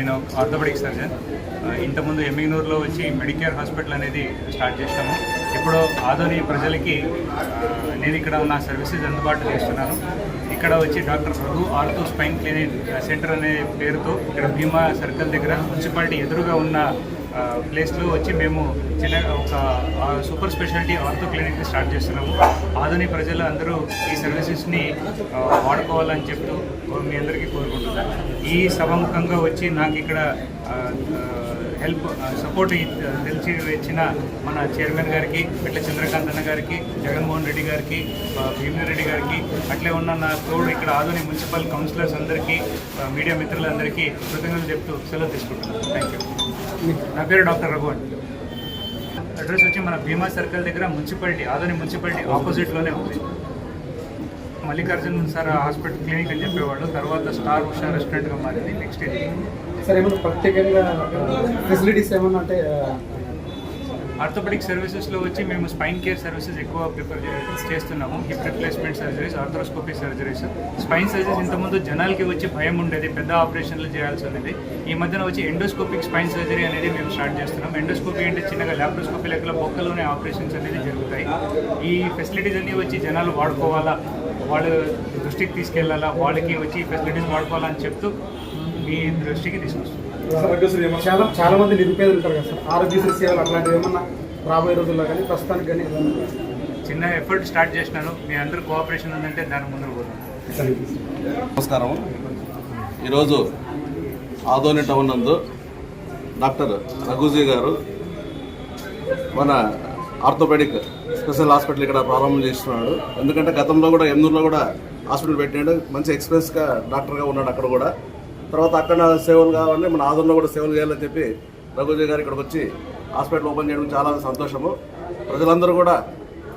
నేను orthopaedic surgeon. ఇంతకుముందు ఎమ్మిగ్నూరులో వచ్చి మెడికేర్ హాస్పిటల్ అనేది స్టార్ట్ చేసినాము ఇప్పుడు ఆదోని ప్రజలకి నేను ఇక్కడ నా సర్వీసెస్ అందుబాటులో చేస్తున్నాను. ఇక్కడ వచ్చి doctor Raghu ortho spine clinic centre అనే పేరుతో ఇక్కడ భీమా సర్కిల్ దగ్గర మున్సిపాలిటీ ఎదురుగా ఉన్న ప్లేస్లో వచ్చి మేము చిన్న ఒక సూపర్ స్పెషాలిటీ ఆర్థో క్లినిక్ని స్టార్ట్ చేస్తున్నాము. ఆధునిక ప్రజలు అందరూ ఈ సర్వీసెస్ని వాడుకోవాలని చెప్తూ మీ అందరికీ కోరుకుంటున్నాను. ఈ సభముఖంగా వచ్చి నాకు ఇక్కడ హెల్ప్ సపోర్ట్ తెలిసి ఇచ్చిన మన చైర్మన్ గారికి పిట్ల చంద్రకాంత్ అన్న గారికి జగన్మోహన్ రెడ్డి గారికి భీమన్ రెడ్డి గారికి అట్లే ఉన్న నా తోడు ఇక్కడ ఆధునిక మున్సిపల్ కౌన్సిలర్స్ అందరికీ మీడియా మిత్రులందరికీ కృతజ్ఞతలు చెప్తూ సెలవు తీసుకుంటున్నాను. థ్యాంక్ యూ నా పేరు డాక్టర్ రఘువన్. అడ్రస్ వచ్చి మన భీమా సర్కిల్ దగ్గర మున్సిపాలిటీ ఆదోని మున్సిపాలిటీ ఆపోజిట్లోనే ఉంది. మల్లికార్జున్ సార్ హాస్పిటల్ క్లినిక్ అని చెప్పేవాళ్ళు. తర్వాత స్టార్ ఉషా రెస్టారెంట్గా మారింది నెక్స్ట్ ఇది. సార్ ఏమైనా ప్రత్యేకంగా ఫెసిలిటీస్ ఏమన్నా అంటే ఆర్థోపెడిక్ సర్వీసెస్లో వచ్చి మేము స్పైన్ కేర్ సర్వీసెస్ ఎక్కువ ప్రిఫర్ చేస్తున్నాము. Hip replacement surgeries arthroscopy surgeries spine surgeries ఇంతకుముందు జనాలకి వచ్చి భయం ఉండేది పెద్ద ఆపరేషన్లు చేయాల్సి ఉండేది. ఈ మధ్యన వచ్చి ఎండోస్కోపిక్ స్పైన్ సర్జరీ అనేది మేము స్టార్ట్ చేస్తున్నాం. ఎండోస్కోపీ అంటే చిన్నగా ల్యాప్రోస్కోపీ లెక్కల బొక్కలోనే ఆపరేషన్స్ అనేది జరుగుతాయి. ఈ ఫెసిలిటీస్ అన్నీ వచ్చి జనాలు వాడుకోవాలా? వాళ్ళ దృష్టికి తీసుకెళ్ళాలా వాళ్ళకి వచ్చి ఫెసిలిటీస్ వాడుకోవాలని చెప్తూ మీ దృష్టికి తీసుకొస్తున్నాం చాలా చాలా మంది నిరుపేదలు ఉంటారు కదా సార్. ఆరోగ్యశ్రీ సేవలు అట్లాంటివి ఏమన్నా రాబోయే రోజుల్లో కానీ ప్రస్తుతానికి కానీ చిన్న ఎఫర్ట్ స్టార్ట్ చేసినాను. మీ అందరూ కోఆపరేషన్ ఉందంటే దాని పోతాం నమస్కారం. ఈరోజు ఆదోని టౌన్ నందు డాక్టర్ రఘుజీ గారు మన ఆర్థోపెడిక్ స్పెషల్ హాస్పిటల్ ఇక్కడ ప్రారంభం చేస్తున్నాడు. ఎందుకంటే గతంలో కూడా ఎన్నూరులో కూడా హాస్పిటల్ పెట్టినాడు. మంచి ఎక్స్పీరియన్స్గా డాక్టర్గా ఉన్నాడు అక్కడ కూడా. తర్వాత అక్కడ సేవలు కావాలని మన ఆదోన్లో కూడా సేవలు చేయాలని చెప్పి రఘుజీ గారు ఇక్కడికి వచ్చి హాస్పిటల్ ఓపెన్ చేయడం చాలా సంతోషము. ప్రజలందరూ కూడా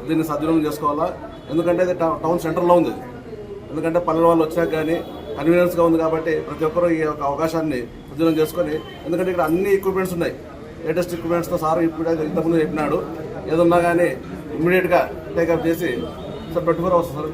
దీన్ని సద్వినియోగం చేసుకోవాలా? ఎందుకంటే ఇది టౌన్ సెంటర్లో ఉంది. ఎందుకంటే పల్లెల వాళ్ళు వచ్చాక కానీ కన్వీనియన్స్గా ఉంది కాబట్టి ప్రతి ఒక్కరూ ఈ యొక్క అవకాశాన్ని సద్వినియోగం చేసుకొని ఎందుకంటే ఇక్కడ అన్ని ఎక్విప్మెంట్స్ ఉన్నాయి. లేటెస్ట్ ఎక్విప్మెంట్స్తో సార్ ఇప్పుడు ఇంతకుముందు చెప్పినాడు. ఏదన్నా కానీ ఇమ్మీడియట్గా టేకప్ చేసి సార్ ట్వంటీ వస్తుంది సార్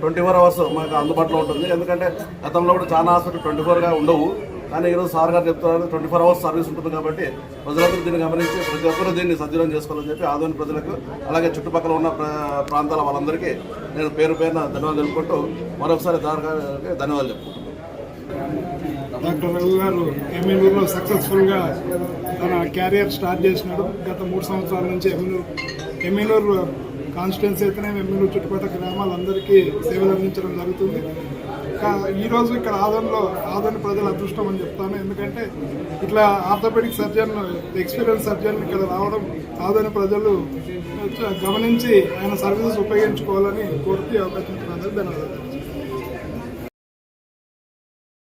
ట్వంటీ ఫోర్ అవర్స్ మనకు అందుబాటులో ఉంటుంది. ఎందుకంటే గతంలో కూడా చాలా హాస్పిటల్ ట్వంటీ ఫోర్గా ఉండవు. కానీ ఈరోజు సార్ గారు చెప్తున్నారు ట్వంటీ ఫోర్ అవర్స్ సర్వీస్ ఉంటుంది కాబట్టి ప్రజలందరూ దీన్ని గమనించి ప్రతి ఒక్కరూ దీన్ని సజ్జనం చేసుకోవాలని చెప్పి ఆదోని ప్రజలకు అలాగే చుట్టుపక్కల ఉన్న ప్రా- ప్రాంతాల వాళ్ళందరికీ నేను పేరు పేరున ధన్యవాదాలు తెలుపుకుంటూ మరొకసారి సార్ గారికి ధన్యవాదాలు చెప్పుకుంటున్నాను డాక్టర్ రఘు గారు సక్సెస్ఫుల్గా తన క్యారియర్ స్టార్ట్ చేసినాడు. గత మూడు సంవత్సరాల నుంచి ఎమ్మెల్యూరు ఎమ్మెల్యూరు కాన్స్టిట్యున్సీ అయితేనే ఎమ్మెల్యూరు చుట్టుపక్కల గ్రామాలందరికీ సేవలు అందించడం జరుగుతుంది. ఈరోజు ఇక్కడ ఆదరణలో ఆదరణ ప్రజల అదృష్టం అని చెప్తాను. ఎందుకంటే ఇట్లా ఆర్థోపెడిక్ సర్జన్ ఎక్స్పీరియన్స్ సర్జన్ ఇక్కడ రావడం ఆదరణ ప్రజలు గమనించి ఆయన సర్వీసెస్ ఉపయోగించుకోవాలని కోరుతూ అవకాశం ధన్యవాదాలు.